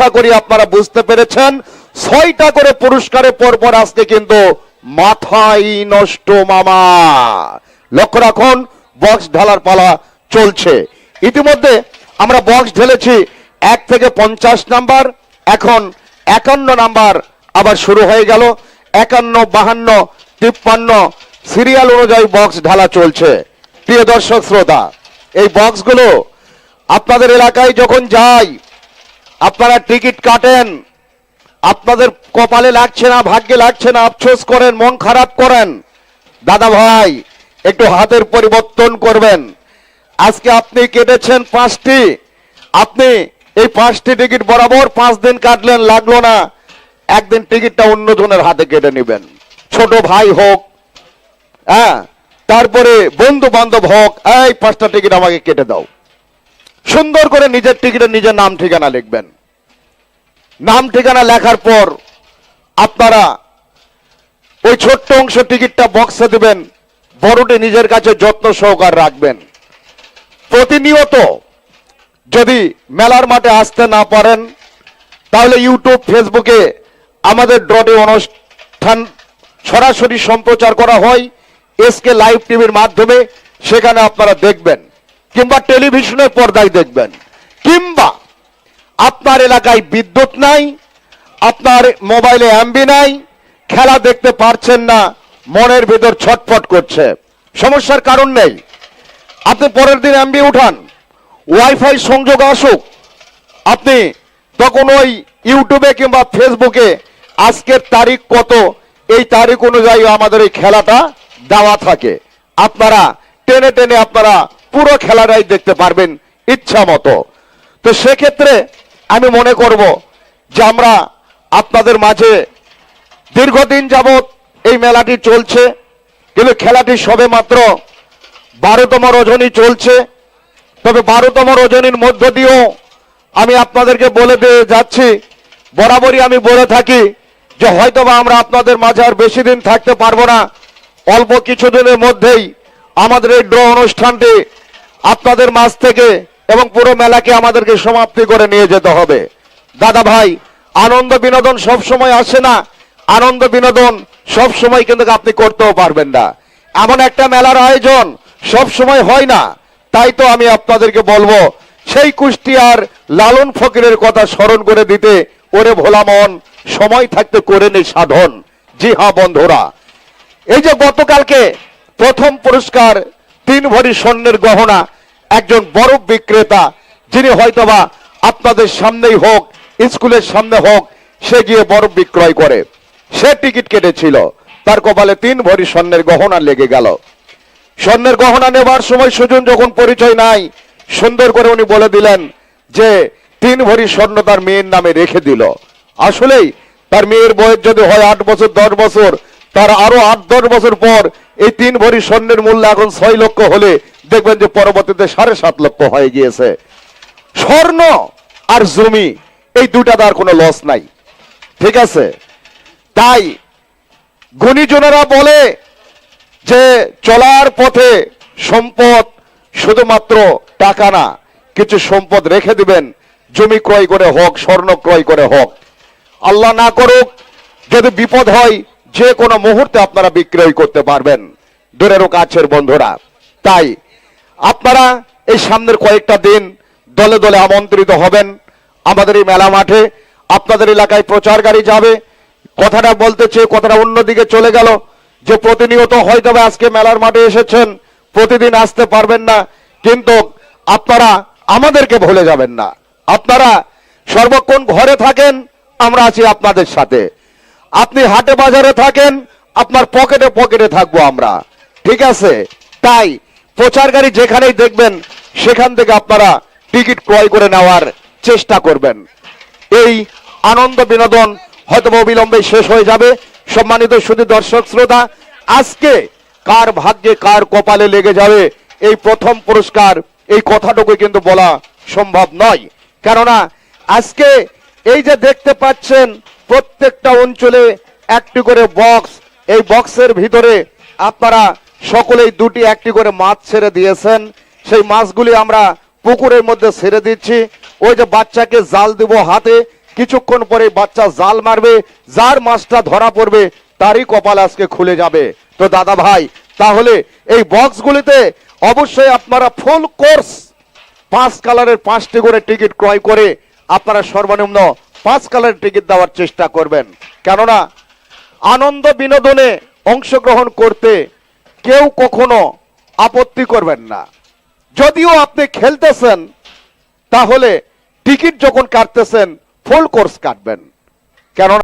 আশা করি আপনারা বুঝতে পেরেছেন। ছয়টা করে পুরস্কারে পরপর আজকে কিন্তু মাথাই নষ্ট মামা। লক্ষ্য রাখুন, বক্স ঢালার পালা চলছে। ইতিমধ্যে আমরা বক্স ঢেলেছি এক থেকে পঞ্চাশ নাম্বার, এখন একান্ন নাম্বার আবার শুরু হয়ে গেল। একান্ন, বাহান্ন, তিপ্পান্ন, সিরিয়াল অনুযায়ী বক্স ঢালা চলছে। প্রিয় দর্শক, শ্রোতা, এই বক্সগুলো আপনাদের এলাকায় যখন যাই আপনারা টিকিট কাটেন। আপনাদের কপালে লাগছে না, ভাগ্যে লাগছে না, আফসোস করেন, মন খারাপ করেন। দাদা ভাই, একটু হাতের পরিবর্তন করবেন। আজকে আপনি কেটেছেন পাঁচটি। আপনি এই পাঁচটি টিকিট বরাবর পাঁচ দিন কাটলেন, লাগল না। একদিন টিকিটটা অন্যজনের হাতে কেটে নেবেন। ছোট ভাই হোক হ্যাঁ তারপরে বন্ধু বান্ধব হোক, এই পাঁচটা টিকিট আমাকে কেটে দাও। সুন্দর করে নিজের টিকিটে নিজের নাম ঠিকানা লিখবেন। নাম ঠিকানা লেখার পর আপনারা ওই ছোট্ট অংশ টিকিটটা বক্সে দিবেন, বড়টি নিজের কাছে যত্ন সহকার রাখবেন। প্রতিনিয়ত যদি মেলার মাঠে আসতে না পারেন, তাহলে ইউটিউব ফেসবুকে আমাদের ড্রটে অনুষ্ঠান সরাসরি সম্প্রচার করা হয়। এসকে লাইভ টিভির মাধ্যমে সেখানে আপনারা দেখবেন। কিংবা টেলিভিশনের পর্দায় দেখবেন, কিংবা আপনার এলাকায় বিদ্যুৎ নাই, আপনার মোবাইলে এমবি নাই, খেলা দেখতে পারছেন না, মনের ভেতর ছটফট করছে। সমস্যার কারণ নেই। আপনি পরের দিন এমবি উঠান, ওয়াইফাই সংযোগ আসুক, আপনি তখন ওই ইউটিউবে কিংবা ফেসবুকে আজকের তারিখ কত, এই তারিখ অনুযায়ী আমাদের এই খেলাটা দেওয়া থাকে। আপনারা টেনে টেনে আপনারা পুরো খেলাটাই দেখতে পারবেন ইচ্ছা মতো। তো সেক্ষেত্রে আমি মনে করব যে আমরা আপনাদের মাঝে দীর্ঘদিন যাবৎ এই মেলাটি চলছে, কিন্তু খেলাটি সবে মাত্র বারোতম রজনী চলছে। তবে বারোতম রজনীর মধ্য দিয়েও আমি আপনাদেরকে বলে দিয়ে যাচ্ছি, বরাবরই আমি বলে থাকি যে হয়তোবা আমরা আপনাদের মাঝে আর বেশি দিন থাকতে পারব না। অল্প কিছুদিনের মধ্যেই আমাদের এই ড্র অনুষ্ঠানটি আপনাদের মাঝ থেকে এবং পুরো মেলাকে আমাদেরকে সমাপ্তি করে নিয়ে যেতে হবে। দাদা ভাই, আনন্দ বিনোদন সব সময় আসে না। আনন্দ বিনোদন সব সময় কিন্তু আপনি করতেও পারবেন না। এমন একটা মেলার আয়োজন সব সময় হয় না। তাই তো আমি আপনাদেরকে বলব, সেই কুষ্টিয়ার লালন ফকিরের কথা স্মরণ করে দিতে ওরে ভোলা মন, সময় থাকতে করে নেই সাধন। জি হ্যাঁ বন্ধুরা। এই যে গতকালকে প্রথম পুরস্কার তিন ভরি স্বর্ণের গহনা একজন বরফ বিক্রেতা, যিনি হয়তোবা আপনাদের সামনেই হোক, স্কুলের সামনে হোক, সে গিয়ে বরফ বিক্রয় করে। সে টিকিট কেটেছিল। তার কপালে তিন ভরি স্বর্ণের গহনা লেগে গেল। স্বর্ণের গহনা নেবার সময় সুজন যখন পরিচয় নাই, সুন্দর করে উনি বলে দিলেন যে, তিন ভরি স্বর্ণ তার মেয়ের নামে রেখে দিল। আসলেই, তার মেয়ের বয়স যদি হয় আট বছর, দশ বছর, তার আরও আট, দশ বছর পর এই তিন ভরি স্বর্ণের মূল্য এখন ছয় লক্ষ হলে দেখবেন যে পরবর্তীতে সাড়ে সাত লক্ষ হয়ে গিয়েছে। স্বর্ণ আর জমি, এই দুটা তার কোনো লস নাই। ঠিক আছে? তাই গুণীজনেরা বলে যে চলার পথে সম্পদ শুধুমাত্র টাকা না, কিছু সম্পদ রেখে দিবেন। জমি ক্রয় করে হোক, স্বর্ণ ক্রয় করে হোক। আল্লাহ না করুক, যদি বিপদ হয় যে কোনো মুহূর্তে আপনারা বিক্রয় করতে পারবেন। দূরেরও কাছের বন্ধুরা, তাই আপনারা এই সামনের কয়েকটা দিন দলে দলে আমন্ত্রিত হবেন। আমাদের এই মেলা মাঠে আপনাদের এলাকায় প্রচার গাড়ি যাবে। কথাটা বলতে চেয়ে কথাটা অন্যদিকে চলে গেল। যে প্রতিনিয়ত হয়তো আজকে মেলার মাঠে এসেছেন, প্রতিদিন আসতে পারবেন না। কিন্তু আপনারা আমাদেরকে ভুলে যাবেন না। আপনারা সর্বক্ষণ ঘরে থাকেন, আমরা আছি আপনাদের সাথে। আপনি হাটে বাজারে থাকেন, আপনার পকেটে পকেটে থাকব আমরা। ঠিক আছে? তাই প্রচার গাড়ি যেখানেই দেখবেন, সেখান থেকে আপনারা টিকিট ক্রয় করে নেওয়ার চেষ্টা করবেন। এই আনন্দ বিনোদন হয়তো অবিলম্বে শেষ হয়ে যাবে। সম্মানিত শুধু দর্শক শ্রোতা, আজকে কার ভাগ্যে কার কপালে লেগে যাবে এই প্রথম পুরস্কার, এই কথাটুকু কিন্তু বলা সম্ভব নয়। কেননা আজকে এই যে দেখতে পাচ্ছেন প্রত্যেকটা অঞ্চলে একটি করে বক্স এই বক্সের ভিতরে আপনারা সকলেই দুটি একটি করে মাছ ছেড়ে দিয়েছেন। সেই মাছগুলি আমরা পুকুরের মধ্যে ছেড়ে দিচ্ছি। ওই যে বাচ্চাকে জাল দিব হাতে, কিছুক্ষণ পরে বাচ্চা জাল মারবে, যার মাছটা ধরা পড়বে, তারই কপাল আজকে খুলে যাবে। তো দাদা ভাই, তাহলে এই বক্সগুলিতে অবশ্যই আপনারা ফুল কোর্স পাঁচ কালারের পাঁচটি করে টিকিট ক্রয় করে আপনারা সর্বনিম্ন পাঁচ কালার টিকিট দেওয়ার চেষ্টা করবেন। কেননা আনন্দ বিনোদনে অংশগ্রহণ করতে কেউ কখনো আপত্তি করবেন না। যদিও আপনি খেলতেছেন, তাহলে টিকিট যখন কাটতেছেন ফুল কোর্স কাটবেন। কেননা